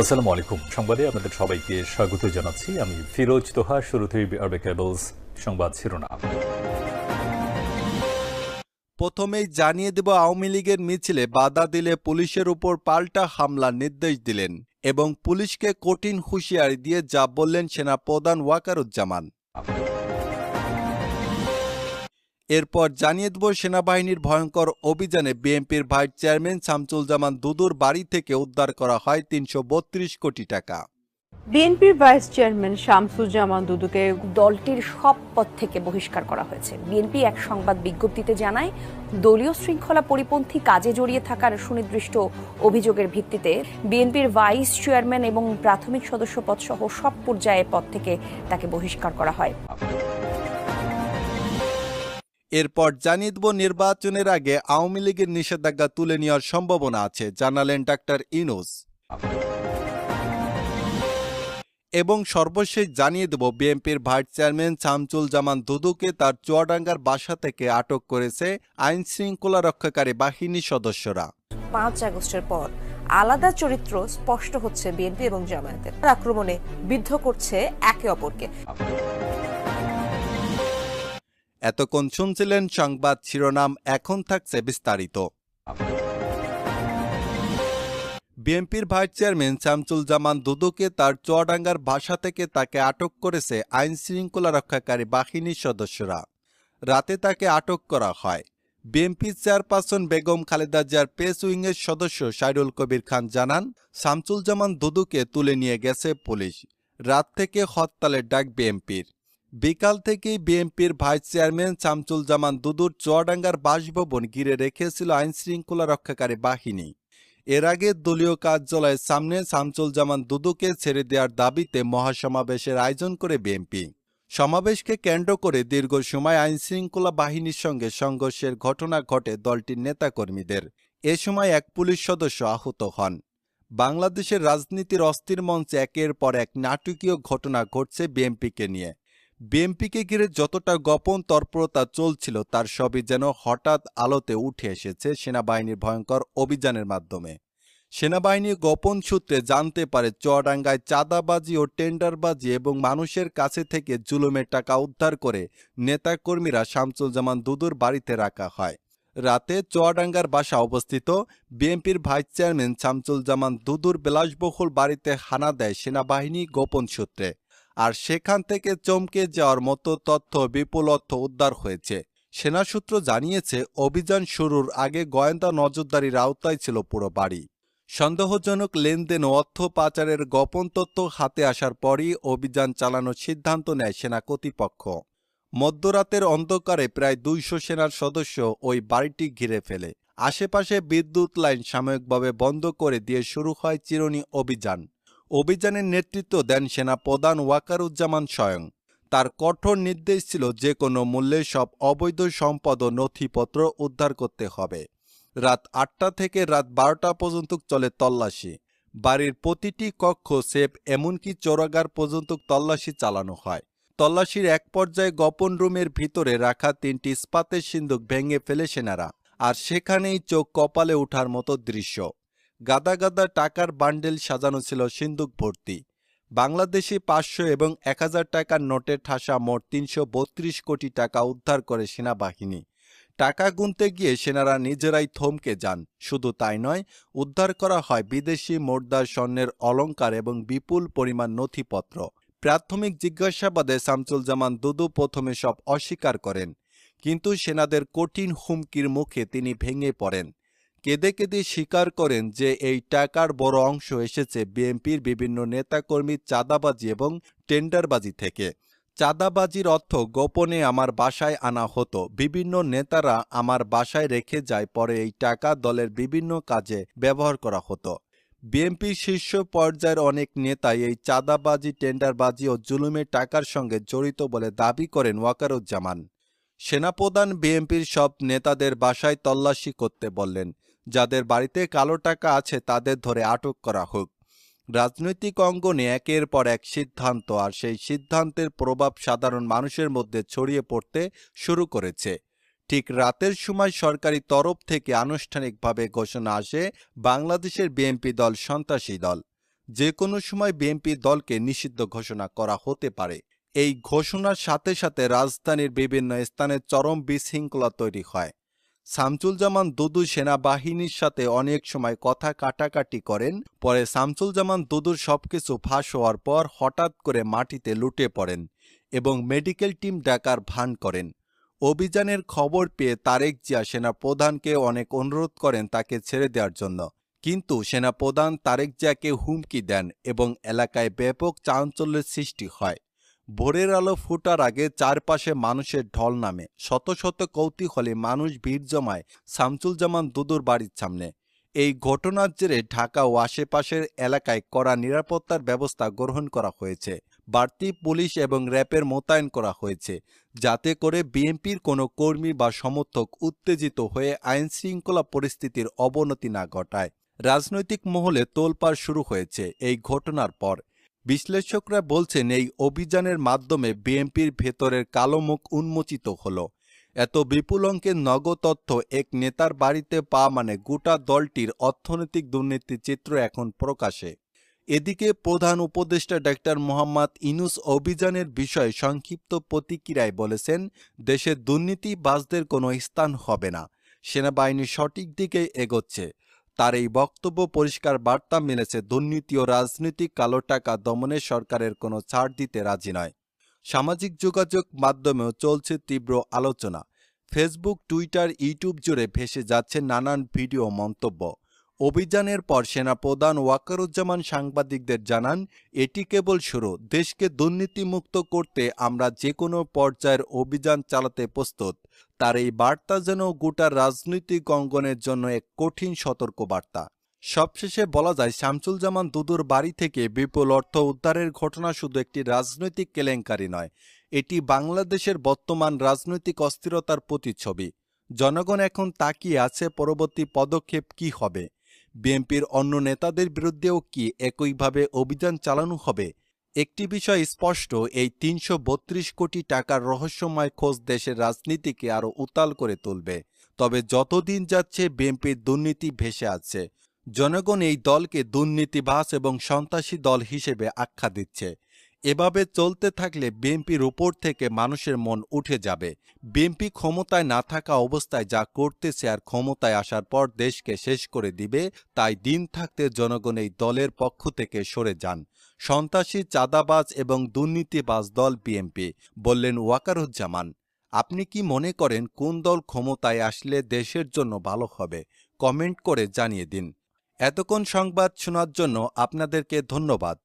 আসসালামু আলাইকুম। সংবাদে আপনাদের সবাইকে স্বাগত জানাচ্ছি। আমি ফিরোজ তোহা, শুরুতেই আরবে কেবলস সংবাদ শিরোনাম। প্রথমেই জানিয়ে দেব, আওয়ামী লীগের মিছিলে বাধা দিলে পুলিশের উপর পাল্টা হামলার নির্দেশ দিলেন এবং পুলিশকে কঠিন হুঁশিয়ারি দিয়ে যা বললেন সেনা প্রধান ওয়াকারুজ্জামান। এরপর জানিয়ে দেব সেনাবাহিনীর ভয়ঙ্কর অভিযানে বিএনপির ভাইস চেয়ারম্যান শামসুল জামান দুদুর বাড়ি থেকে উদ্ধার করা হয় তিনশো বত্রিশ কোটি টাকা। বিএনপির ভাইস চেয়ারম্যান শামসুজ্জামান দুদুকে দলটির সব পদ থেকে বহিষ্কার করা হয়েছে। বিএনপি এক সংবাদ বিজ্ঞপ্তিতে জানায়, দলীয় শৃঙ্খলা পরিপন্থী কাজে জড়িয়ে থাকার সুনির্দিষ্ট অভিযোগের ভিত্তিতে বিএনপির ভাইস চেয়ারম্যান এবং প্রাথমিক সদস্য পদ সহ সব পর্যায়ে পদ থেকে তাকে বহিষ্কার করা হয়। এরপর জানিয়ে দেব নির্বাচনের আগে আওয়ামী লীগের নিষেধাজ্ঞা তুলে নেওয়ার সম্ভাবনা আছে, জানালেন ডাক্তার ইনুস এবং সর্বশেষ জানিয়ে দেব, বিএনপির ভাইস চেয়ারম্যান শামসুল জামান দুদুকে তার চুয়াডাঙ্গার বাসা থেকে আটক করেছে আইন শৃঙ্খলা রক্ষাকারী বাহিনীর সদস্যরা। পাঁচ আগস্টের পর আলাদা চরিত্র স্পষ্ট হচ্ছে বিএনপি এবং জামায়াতের। আক্রমণে বিদ্ধ করছে একে অপরকে। এতক্ষণ শুনছিলেন সংবাদ শিরোনাম, এখন থাকছে বিস্তারিত। বিএনপির ভাইস চেয়ারম্যান শামসুল জামান দুদুকে তার চুয়াডাঙ্গার বাসা থেকে তাকে আটক করেছে আইন শৃঙ্খলা রক্ষাকারী বাহিনীর সদস্যরা। রাতে তাকে আটক করা হয়। বিএনপি চেয়ারপারসন বেগম খালেদা জিয়ার পেস উইংয়ের সদস্য সাইরুল কবির খান জানান শামসুল জামান দুদুকে তুলে নিয়ে গেছে পুলিশ। রাত থেকে হরতালের ডাক বিএনপির। বিকাল থেকেই বিএনপির ভাইস চেয়ারম্যান শামসুল জামান দুদুর চুয়াডাঙ্গার বাসভবন ঘিরে রেখেছিল আইন শৃঙ্খলা রক্ষাকারী বাহিনী। এর আগে দলীয় কার্যালয়ের সামনে শামসুল জামান দুদুকে ছেড়ে দেওয়ার দাবিতে মহাসমাবেশের আয়োজন করে বিএনপি। সমাবেশকে কেন্দ্র করে দীর্ঘ সময় আইন শৃঙ্খলা বাহিনীর সঙ্গে সংঘর্ষের ঘটনা ঘটে দলটির নেতাকর্মীদের। এ সময় এক পুলিশ সদস্য আহত হন। বাংলাদেশের রাজনীতির অস্থির মঞ্চে একের পর এক নাটকীয় ঘটনা ঘটছে বিএনপিকে নিয়ে। বিএনপিকে ঘিরে যতটা গোপন তৎপরতা চলছিল, তার সবই যেন হঠাৎ আলোতে উঠে এসেছে সেনাবাহিনীর ভয়ঙ্কর অভিযানের মাধ্যমে। সেনাবাহিনী গোপন সূত্রে জানতে পারে, চুয়াডাঙ্গায় চাঁদাবাজি ও টেন্ডারবাজি এবং মানুষের কাছে থেকে জুলুমের টাকা উদ্ধার করে নেতাকর্মীরা শামসুল জামান দুদুর বাড়িতে রাখা হয়। রাতে চুয়াডাঙ্গার বাসা অবস্থিত বিএনপির ভাইস চেয়ারম্যান শামসুল জামান দুদুর বিলাসবহুল বাড়িতে হানা দেয় সেনাবাহিনী গোপন সূত্রে। আর সেখান থেকে চমকে যাওয়ার মতো তথ্য বিপুল অর্থ উদ্ধার হয়েছে। সেনা সূত্র জানিয়েছে, অভিযান শুরুর আগে গোয়েন্দা নজরদারির আওতায় ছিল পুরো বাড়ি। সন্দেহজনক লেনদেন ও অর্থ পাচারের গোপন তথ্য হাতে আসার পরই অভিযান চালানোর সিদ্ধান্ত নেয় সেনা কর্তৃপক্ষ। মধ্যরাতের অন্ধকারে প্রায় দুইশো সেনার সদস্য ওই বাড়িটি ঘিরে ফেলে। আশেপাশে বিদ্যুৎ লাইন সাময়িকভাবে বন্ধ করে দিয়ে শুরু হয় চিরুনি অভিযান। অভিযানের নেতৃত্ব দেন সেনা প্রধান ওয়াকারুজ্জামান স্বয়ং। তার কঠোর নির্দেশ ছিল যে কোনো মূল্যে সব অবৈধ সম্পদ ও নথিপত্র উদ্ধার করতে হবে। রাত আটটা থেকে রাত বারোটা পর্যন্ত চলে তল্লাশি। বাড়ির প্রতিটি কক্ষ সেফ, এমনকি চোরাগার পর্যন্ত তল্লাশি চালানো হয়। তল্লাশির এক পর্যায়ে গোপন রুমের ভিতরে রাখা তিনটি ইস্পাতের সিন্দুক ভেঙে ফেলে সেনারা, আর সেখানেই চোখ কপালে ওঠার মতো দৃশ্য। গাদা গাদা টাকার বান্ডেল সাজানো ছিল সিন্দুক ভর্তি। বাংলাদেশি পাঁচশো এবং এক হাজার টাকার নোটে ঠাসা মোট তিনশো বত্রিশ কোটি টাকা উদ্ধার করে সেনাবাহিনী। টাকা গুনতে গিয়ে সেনারা নিজেরাই থমকে যান। শুধু তাই নয়, উদ্ধার করা হয় বিদেশি মোর্দার স্বর্ণের অলঙ্কার এবং বিপুল পরিমাণ নথিপত্র। প্রাথমিক জিজ্ঞাসাবাদে শামসুল জামান দুদু প্রথমে সব অস্বীকার করেন, কিন্তু সেনাদের কঠিন হুমকির মুখে তিনি ভেঙে পড়েন। কেঁদে কেঁদে স্বীকার করেন যে এই টাকার বড় অংশ এসেছে বিএনপির বিভিন্ন নেতাকর্মীর চাঁদাবাজি এবং টেন্ডারবাজি থেকে। চাঁদাবাজির অর্থ গোপনে আমার বাসায় আনা হতো। বিভিন্ন নেতারা আমার বাসায় রেখে যায়, পরে এই টাকা দলের বিভিন্ন কাজে ব্যবহার করা হতো। বিএনপির শীর্ষ পর্যায়ের অনেক নেতাই এই চাঁদাবাজি, টেন্ডারবাজি ও জুলুমের টাকার সঙ্গে জড়িত বলে দাবি করেন ওয়াকারুজ্জামান। সেনাপ্রধান বিএনপির সব নেতাদের বাসায় তল্লাশি করতে বললেন। যাদের বাড়িতে কালো টাকা আছে তাদের ধরে আটক করা হোক। রাজনৈতিক অঙ্গনে একের পর এক সিদ্ধান্ত আর সেই সিদ্ধান্তের প্রভাব সাধারণ মানুষের মধ্যে ছড়িয়ে পড়তে শুরু করেছে। ঠিক রাতের সময় সরকারি তরফ থেকে আনুষ্ঠানিকভাবে ঘোষণা আসে বাংলাদেশের বিএনপি দল সন্ত্রাসী দল। যে কোনো সময় বিএনপি দলকে নিষিদ্ধ ঘোষণা করা হতে পারে। এই ঘোষণার সাথে সাথে রাজধানীর বিভিন্ন স্থানে চরম বিশৃঙ্খলা তৈরি হয়। শামসুল জামান দুদু সেনাবাহিনীর সাথে অনেক সময় কথা কাটাকাটি করেন, পরে শামসুল জামান দুদুর সবকিছু ফাঁস হওয়ার পর হঠাৎ করে মাটিতে লুটে পড়েন এবং মেডিকেল টিম ডাকার ভান করেন। অভিযানের খবর পেয়ে তারেক জিয়া সেনা প্রধানকে অনেক অনুরোধ করেন তাকে ছেড়ে দেওয়ার জন্য। কিন্তু সেনা প্রধান তারেক জিয়াকে হুমকি দেন এবং এলাকায় ব্যাপক চাঞ্চল্যের সৃষ্টি হয়। ভোরের আলো ফুটার আগে চারপাশে মানুষের ঢল নামে। শত শত কৌতূহলী মানুষ ভিড় জমায় শামসুল জামান দুদুর বাড়ির সামনে। এই ঘটনার জেরে ঢাকা ও আশেপাশের এলাকায় কড়া নিরাপত্তার ব্যবস্থা গ্রহণ করা হয়েছে। বাড়তি পুলিশ এবং র্যাপের মোতায়েন করা হয়েছে। যাতে করে বিএনপির কোনো কর্মী বা সমর্থক উত্তেজিত হয়ে আইন শৃঙ্খলা পরিস্থিতির অবনতি না ঘটায়। রাজনৈতিক মহলে তোলপাড় শুরু হয়েছে এই ঘটনার পর। বিশ্লেষকরা বলছেন এই অভিযানের মাধ্যমে বিএনপির ভেতরের কালো মুখ উন্মোচিত হল। এত বিপুল অঙ্কের নগদ এক নেতার বাড়িতে পাওয়া মানে গোটা দলটির অর্থনৈতিক দুর্নীতির চিত্র এখন প্রকাশে। এদিকে প্রধান উপদেষ্টা ডাক্তার মোহাম্মদ ইনুস অভিযানের বিষয়ে সংক্ষিপ্ত প্রতিক্রিয়ায় বলেছেন দেশে দুর্নীতিবাজদের কোনো স্থান হবে না। সেনাবাহিনী সঠিক দিকে এগোচ্ছে। তার এই বক্তব্য পরিষ্কার বার্তা মিলেছে দুর্নীতি ও রাজনৈতিক কালো টাকা দমনে সরকারের কোনো ছাড় দিতে রাজি নয়। সামাজিক যোগাযোগ মাধ্যমেও চলছে তীব্র আলোচনা। ফেসবুক, টুইটার, ইউটিউব জুড়ে ভেসে যাচ্ছে নানান ভিডিও মন্তব্য। অভিযানের পর সেনাপ্রধান ওয়াকারুজ্জামান সাংবাদিকদের জানান, এটি কেবল শুরু। দেশকে দুর্নীতিমুক্ত করতে আমরা যে কোনো পর্যায়ের অভিযান চালাতে প্রস্তুত। তার এই বার্তা যেন গোটা রাজনৈতিক অঙ্গনের জন্য এক কঠিন সতর্ক বার্তা সবশেষে বলা যায় শামসুল জামান দুদুর বাড়ি থেকে বিপুল অর্থ উদ্ধারের ঘটনা শুধু একটি রাজনৈতিক কেলেঙ্কারি নয়, এটি বাংলাদেশের বর্তমান রাজনৈতিক অস্থিরতার প্রতিচ্ছবি। জনগণ এখন তাকিয়ে আছে পরবর্তী পদক্ষেপ কি হবে। বিএনপির অন্য নেতাদের বিরুদ্ধেও কি একইভাবে অভিযান চালানো হবে? একটি বিষয় স্পষ্ট, এই তিনশো বত্রিশ কোটি টাকার রহস্যময় খোঁজ দেশের রাজনীতিকে আরও উতাল করে তুলবে। তবে যতদিন যাচ্ছে, বিএনপির দুর্নীতি ভেসে আছে জনগণ এই দলকে দুর্নীতিবাস এবং সন্ত্রাসী দল হিসেবে আখ্যা দিচ্ছে। এভাবে চলতে থাকলে বিএনপির উপর থেকে মানুষের মন উঠে যাবে। বিএনপি ক্ষমতায় না থাকা অবস্থায় যা করতেছে আর ক্ষমতায় আসার পর দেশকে শেষ করে দিবে, তাই দিন থাকতে জনগণ এই দলের পক্ষ থেকে সরে যান। সন্ত্রাসী, চাঁদাবাজ এবং দুর্নীতিবাজ দল বিএনপি, বললেন ওয়াকারুজ্জামান। আপনি কি মনে করেন কোন দল ক্ষমতায় আসলে দেশের জন্য ভালো হবে? কমেন্ট করে জানিয়ে দিন। এতক্ষণ সংবাদ শোনার জন্য আপনাদেরকে ধন্যবাদ।